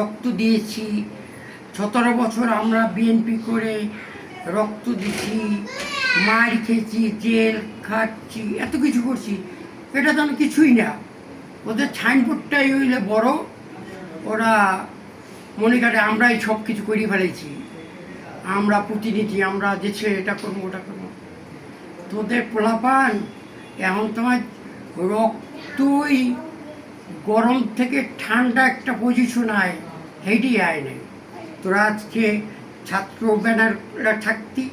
রক্ত দিয়েছি। সতেরো বছর আমরা বিএনপি করে রক্ত দিচ্ছি, মার খেয়েছি, জেল খাচ্ছি, এত কিছু করছি। এটা তো আমি কিছুই না। ওদের সাইনবোর্ডটাই হইলে বড়। ওরা মনে করে আমরাই সব কিছু করে ফেলেছি। আমরা প্রতিনিধি, আমরা দেশে এটা করব, ওটা করব। তোদের পোলাপান, এখন তোমার রক্তই গরম থেকে ঠান্ডা একটা পজিশন আয়। হেঁটেই আয় নাই। তোরা আজকে ছাত্র ব্যানাররা থাকতি,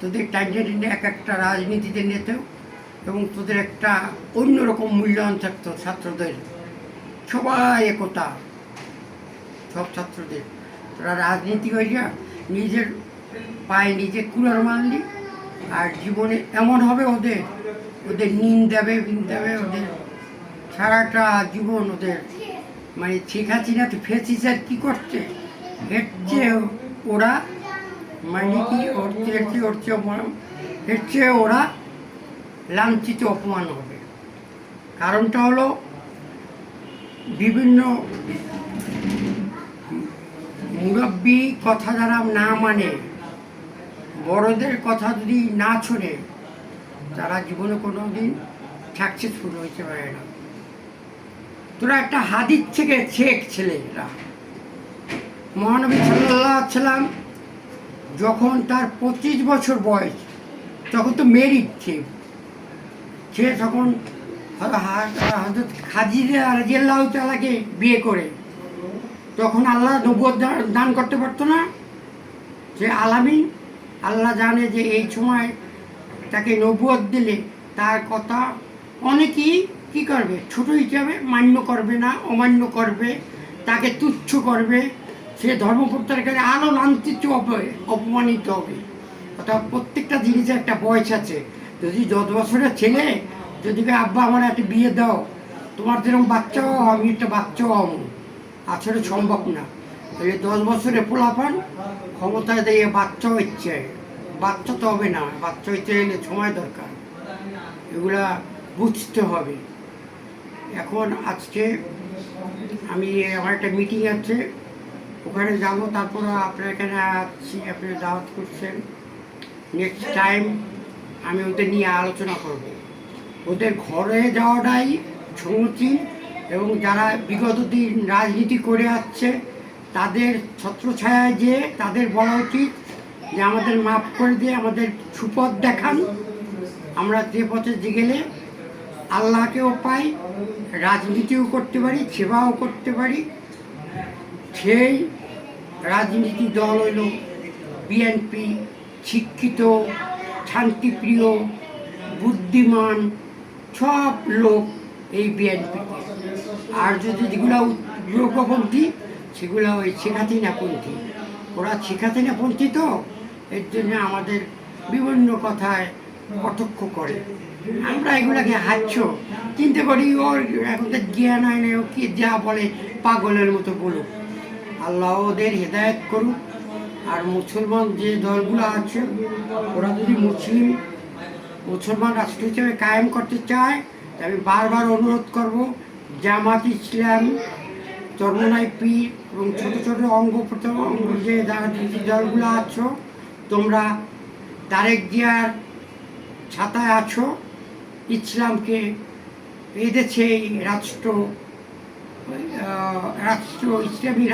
তোদের টাইনে টেনে এক একটা রাজনীতিতে নিতেও এবং তোদের একটা অন্যরকম মূল্যায়ন থাকতো ছাত্রদের। সবাই একতা, সব ছাত্রদের। তোরা রাজনীতি করিয়া নিজের পায়ে নিজে কুলার মারলি আর জীবনে এমন হবে ওদের ওদের নিন দেবে, বিন দেবে, ওদের সারাটা জীবন ওদের মানে শেখ হাসিনা তো ফেসিসার কী করছে? এর চেয়ে ওরা মানে কি, ওর চেয়ে ওর চেয়ে অপমান- এর চেয়ে ওরা লাঞ্ছিত, অপমান হবে। কারণটা হলো, বিভিন্ন মুরব্বী কথা যারা না মানে বড়দের কথা যদি না শোনে, তারা জীবনে কোনো দিন সাকসেসফুল হইতে পারে না। তোরা একটা হাদির থেকে শেখ ছেলেরা। মহানবী সাল্লাম যখন তার পঁচিশ বছর বয়স, তখন তো মেরিট সে। সে তখন হজরত তালাকে বিয়ে করে। তখন আল্লাহ নবুয় দান করতে পারতো না। সে আলামিন আল্লাহ জানে যে এই সময় তাকে নবুয়ত দিলে তার কথা অনেকেই কি করবে? ছোট হিসাবে মান্য করবে না, অমান্য করবে, তাকে তুচ্ছ করবে। সে ধর্ম প্রত্যাহারকারী আরও লাঞ্ছিত হবে অপমানিত হবে। অর্থাৎ প্রত্যেকটা জিনিসের একটা বয়স আছে। যদি যত বছরের ছেলে, যদি আব্বা, আমার একটা বিয়ে দাও, তোমার যেরকম বাচ্চাও আমি একটা বাচ্চাও হব। আসলে সম্ভব না। তাহলে দশ বছরে পোলাপান ক্ষমতায় দিয়ে বাচ্চা হচ্ছে। বাচ্চা তো হবে না, বাচ্চা হইতে সময় দরকার। এগুলা বুঝতে হবে। এখন আজকে আমি আমার একটা মিটিং আছে, ওখানে যাব, তারপরে আপনার এখানে আসছি আপনি দাওয়াত করছেন। নেক্সট টাইম আমি ওদের নিয়ে আলোচনা করব। ওদের ঘরে যাওয়াটাই সমুচীন এবং যারা বিগত দিন রাজনীতি করে আসছে, তাদের ছত্রছায়ায় যে তাদের বলা উচিত যে আমাদের মাফ করে দিয়ে আমাদের সুপথ দেখান। আমরা যে পথে গেলে আল্লাহকেও পাই, রাজনীতিও করতে পারি, সেবাও করতে পারি। সেই রাজনীতি দল হইল বিএনপি শিক্ষিত, শান্তিপ্রিয়, বুদ্ধিমান, সব লোক এই বিএনপিতে আর যদি যেগুলো উগ্রপন্থী সেগুলো ওই শেখ হাসিনাপন্থী ওরা শেখ হাসিনাপন্থী তো, এর জন্য আমাদের বিভিন্ন কথায় কটাক্ষ করে। আমরা এগুলাকে হাচ্ছ চিনতে করি, ওর এখন তো জ্ঞান হয় না ও কি যা বলে পাগলের মতো বলুক। আল্লাহ ওদের হেদায়ত করুক। আর মুসলমান যে দলগুলো আছে, ওরা যদি মুসলিম, মুসলমান রাষ্ট্র হিসেবে কায়েম করতে চায় আমি বারবার অনুরোধ করব, জামাত ইসলাম, চরমনাই পীর এবং ছোটো ছোটো অঙ্গ প্রত্যঙ্গ যে দলগুলো আছো, তোমরা তারেক জিয়ার ছাতায় আছো ইসলামকে এই রাষ্ট্র রাষ্ট্র ইসলামী